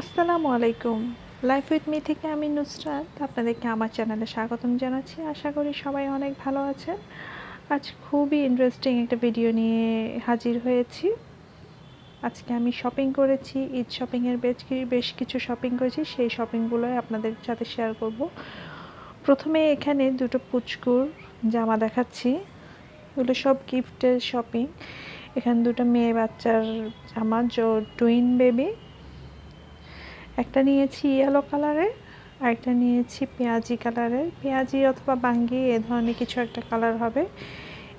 আসসালামু আলাইকুম life with me থেকে আমি নুসরাত। আপনাদেরকে আমার চ্যানেলে স্বাগতম জানাচ্ছি। আশা করি সবাই অনেক ভালো আছেন। আজ খুবই ইন্টারেস্টিং একটা ভিডিও নিয়ে হাজির হয়েছি। আজকে আমি শপিং করেছি, ঈদ শপিংয়ের বেশ বেশ কিছু শপিং করেছি। সেই শপিংগুলোই আপনাদের সাথে শেয়ার করব। প্রথমে এখানে দুটো পুচকুর জামা দেখাচ্ছি। এগুলো সব গিফটের শপিং এখানে দুটো মেয়ে বাচ্চার জামা, জো টুইন বেবি একটা নিয়েছি ইয়েলো কালারের আর একটা নিয়েছি পেঁয়াজি কালারের পেঁয়াজি অথবা বাঙ্গি, এ ধরনের কিছু একটা কালার হবে।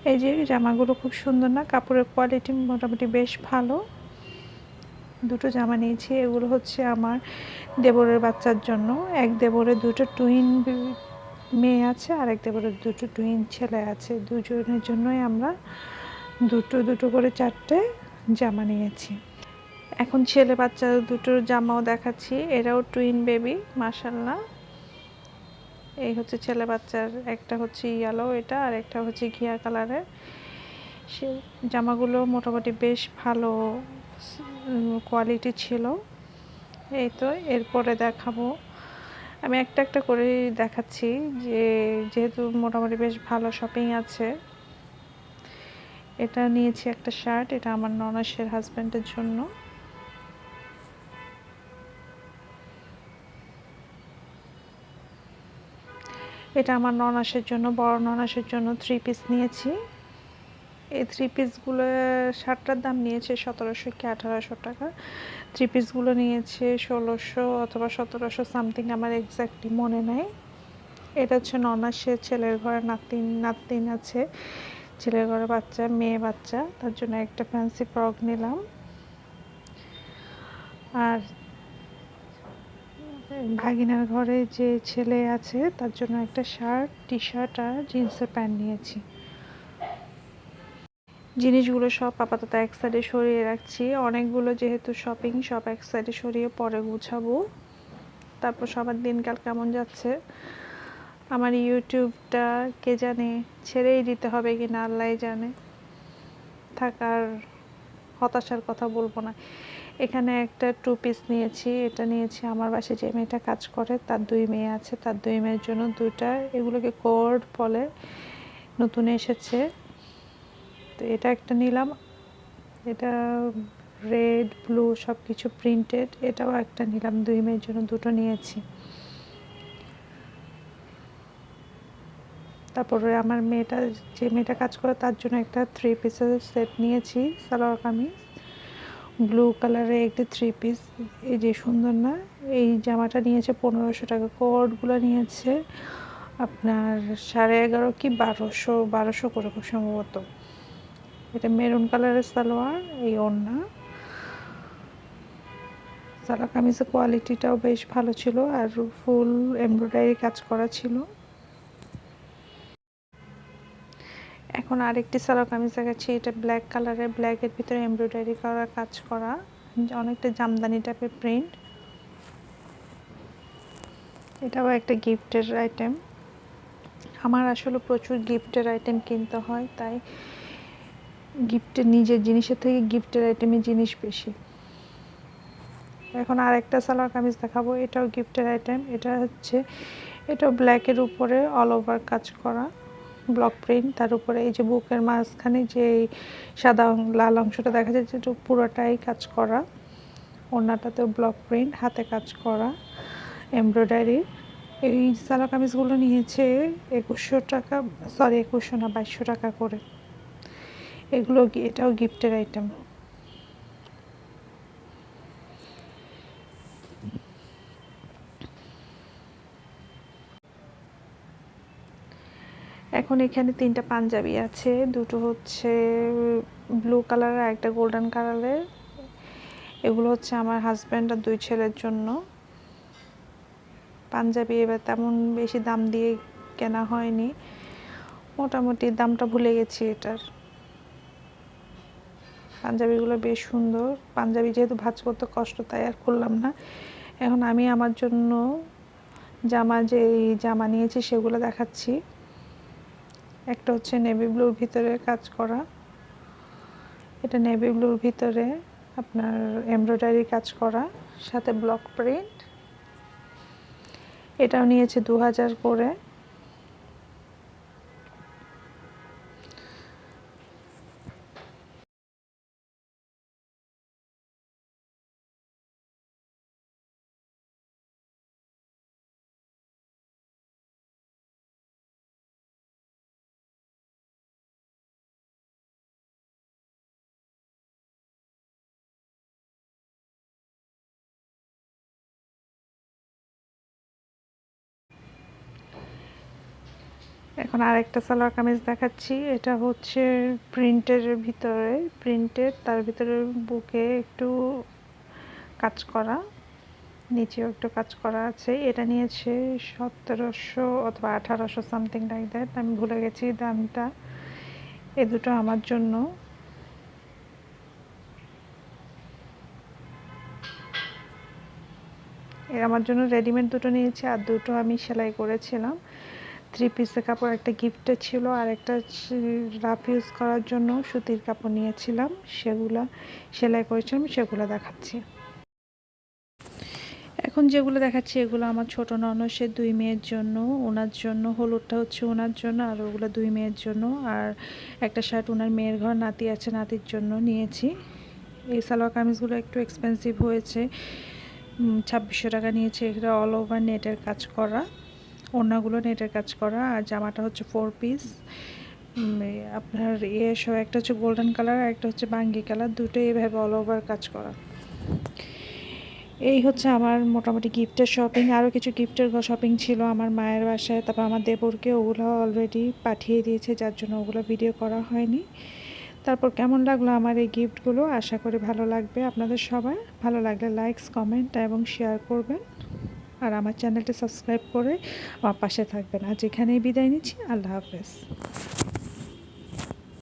এই যে জামাগুলো খুব সুন্দর না, কাপড়ের কোয়ালিটি মোটামুটি বেশ ভালো। দুটো জামা নিয়েছি, এগুলো হচ্ছে আমার দেবরের বাচ্চার জন্য। এক দেবরের দুটো টুইন মেয়ে আছে, আর এক দেবরের দুটো টুইন ছেলে আছে। দুজনের জন্যই আমরা দুটো দুটো করে চারটে জামা নিয়েছি। এখন ছেলে বাচ্চা দুটোর জামাও দেখাচ্ছি। এরাও টুইন বেবি মাসাল্লাহ এই হচ্ছে ছেলে বাচ্চার, একটা হচ্ছে ইয়েলো এটা, আর একটা হচ্ছে ঘিয়া কালারের সে জামাগুলো মোটামুটি বেশ ভালো কোয়ালিটি ছিল। এই তো, এরপরে দেখাবো। আমি একটা একটা করে দেখাচ্ছি যে, যেহেতু মোটামুটি বেশ ভালো শপিং আছে। এটা নিয়েছি একটা শার্ট এটা আমার ননসের হাজব্যান্ডের জন্য। এটা আমার ননাসের জন্য, বড় ননাসের জন্য থ্রি পিস নিয়েছি। এই থ্রি পিসগুলো শার্টটার দাম নিয়েছে সতেরোশো কি আঠারোশো টাকা। থ্রি পিসগুলো নিয়েছে ষোলোশো অথবা সতেরোশো সামথিং আমার এক্স্যাক্টলি মনে নেই। এটা হচ্ছে ননাসের ছেলের ঘরে, নাতিন নাতিন আছে। ছেলের ঘরে বাচ্চা, মেয়ে বাচ্চা, তার জন্য একটা ফ্যান্সি ফ্রক নিলাম। আর ভাগিনার ঘরে যে ছেলে আছে, তার জন্য একটা শার্ট টি শার্ট আর জিন্সের প্যান্ট নিয়েছি। জিনিসগুলো সব আপাতত এক সাইডে সরিয়ে রাখছি। অনেকগুলো যেহেতু শপিং সব এক সাইডে সরিয়ে পরে গুছাবো। তারপর সবার দিনকাল কেমন যাচ্ছে? আমার ইউটিউবটা কে জানে, ছেড়েই দিতে হবে কি না আল্লাহ জানে থাকার হতাশার কথা বলব না। এখানে একটা টু পিস নিয়েছি, এটা নিয়েছি আমার বাসায় যে মেয়েটা কাজ করে, তার দুই মেয়ে আছে, তার দুই মেয়ের জন্য দুইটা, এগুলোকে কোড বলে, নতুন এসেছে। তো এটা একটা নিলাম, এটা রেড ব্লু সব কিছু প্রিন্টেড এটাও একটা নিলাম, দুই মেয়ের জন্য দুটো নিয়েছি। তারপরে আমার মেয়েটা, যে মেয়েটা কাজ করে তার জন্য একটা থ্রি পিসের সেট নিয়েছি, সালোয়ার কামিজ। ব্লু কালারের একটি থ্রি পিস এই যে সুন্দর না? এই জামাটা নিয়েছে পনেরোশো টাকা। কোডগুলো নিয়েছে আপনার সাড়ে এগারো কি বারোশো বারোশো করে খুব সম্ভবত। এটা মেরুন কালারের সালোয়ার, এই ওড়না। সালোয়ার কামিজের কোয়ালিটিটাও বেশ ভালো ছিল আর ফুল এমব্রয়ডারি কাজ করা ছিল। এখন আরেকটি সালোয়ার কামিজ দেখাচ্ছি, এটা ব্ল্যাক কালারের ব্ল্যাকের ভিতরে এমব্রয়ডারি করা, কাজ করা, অনেকটা জামদানি টাইপের প্রিন্ট এটাও একটা গিফটের আইটেম আমার আসলে প্রচুর গিফটের আইটেম কিনতে হয়, তাই গিফটের নিজের জিনিসের থেকে গিফটের আইটেমের জিনিস বেশি। এখন আর একটা সালোয়ার কামিজ দেখাবো, এটাও গিফটের আইটেম এটা হচ্ছে, এটাও ব্ল্যাকের উপরে অল ওভার কাজ করা। ব্লক প্রিন্ট তার উপরে এই যে বুকের মাঝখানে যে সাদা লাল অংশটা দেখা যাচ্ছে পুরোটাই কাজ করা। ওনাটাতেও ব্লক প্রিন্ট হাতে কাজ করা এমব্রয়ডারি এই সালা কামিজগুলো নিয়েছে একুশশো টাকা সরি একুশশো না, বাইশশো টাকা করে। এগুলো এটাও গিফটের আইটেম এখন এখানে তিনটা পাঞ্জাবি আছে। দুটো হচ্ছে ব্লু কালার আর একটা গোল্ডেন কালারের এগুলো হচ্ছে আমার হাজব্যান্ড আর দুই ছেলের জন্য। পাঞ্জাবি এবার তেমন বেশি দাম দিয়ে কেনা হয়নি। মোটামুটি দামটা ভুলে গেছি এটার। পাঞ্জাবিগুলো বেশ সুন্দর। পাঞ্জাবি যেহেতু ভাজ করতে কষ্ট, তাই আর করলাম না। এখন আমি আমার জন্য জামা যে জামা নিয়েছি সেগুলো দেখাচ্ছি। একটা হচ্ছে নেভি ব্লুর ভিতরে কাজ করা। এটা নেভি ব্লুর ভিতরে আপনার এমব্রয়ডারি কাজ করা, সাথে ব্লক প্রিন্ট এটাও নিয়েছে দু হাজার করে। এখন আর একটা সালোয়ার কামিজ দেখাচ্ছি। এটা হচ্ছে প্রিন্টের ভিতরে। প্রিন্টের, তার ভিতরে বুকে একটু কাজ করা, নিচেও একটু কাজ করা আছে। এটা নিয়েছে সতেরোশো অথবা আঠারোশো সামথিং লাইক দ্যাট। আমি ভুলে গেছি দামটা। এ দুটো আমার জন্য। এর আমার জন্য রেডিমেড দুটো নিয়েছি আর দুটো আমি সেলাই করেছিলাম। থ্রি পিসের কাপড়, একটা গিফটে ছিল আর একটা রাফ ইউজ করার জন্য সুতির কাপড় নিয়েছিলাম। সেগুলো সেলাই করেছিলাম, সেগুলো দেখাচ্ছি। এখন যেগুলো দেখাচ্ছি, এগুলো আমার ছোট ননসের দুই মেয়ের জন্য, ওনার জন্য, হলুদটা হচ্ছে ওনার জন্য আর ওগুলো দুই মেয়ের জন্য। আর একটা শার্ট ওনার মেয়ের ঘর, নাতি আছে, নাতির জন্য নিয়েছি। এই সালোয়ার কামিজগুলো একটু এক্সপেন্সিভ হয়েছে। ছাব্বিশশো টাকা নিয়েছে এটা অল ওভার নেটের কাজ করা। ওড়নাগুলো নেটের কাজ করা, আর জামাটা হচ্ছে ফোর পিস আপনার ইয়ে সব একটা হচ্ছে গোল্ডেন কালার আর একটা হচ্ছে বাঙ্গি কালার দুটোই এভাবে অল ওভার কাজ করা। এই হচ্ছে আমার মোটামুটি গিফটের শপিং আরও কিছু গিফটের শপিং ছিল আমার মায়ের বাসায়, তারপর আমার দেবরকে ওগুলো অলরেডি পাঠিয়ে দিয়েছে, যার জন্য ওগুলো ভিডিও করা হয়নি। তারপর কেমন লাগল আমার এই গিফটগুলো? আশা করি ভালো লাগবে আপনাদের সবাই ভালো লাগলে লাইকস কমেন্ট এবং শেয়ার করবেন। আর আমার চ্যানেলটি সাবস্ক্রাইব করে পাশে থাকবেন। আর যেখানেই বিদায় নিচ্ছি। আল্লাহ হাফেজ।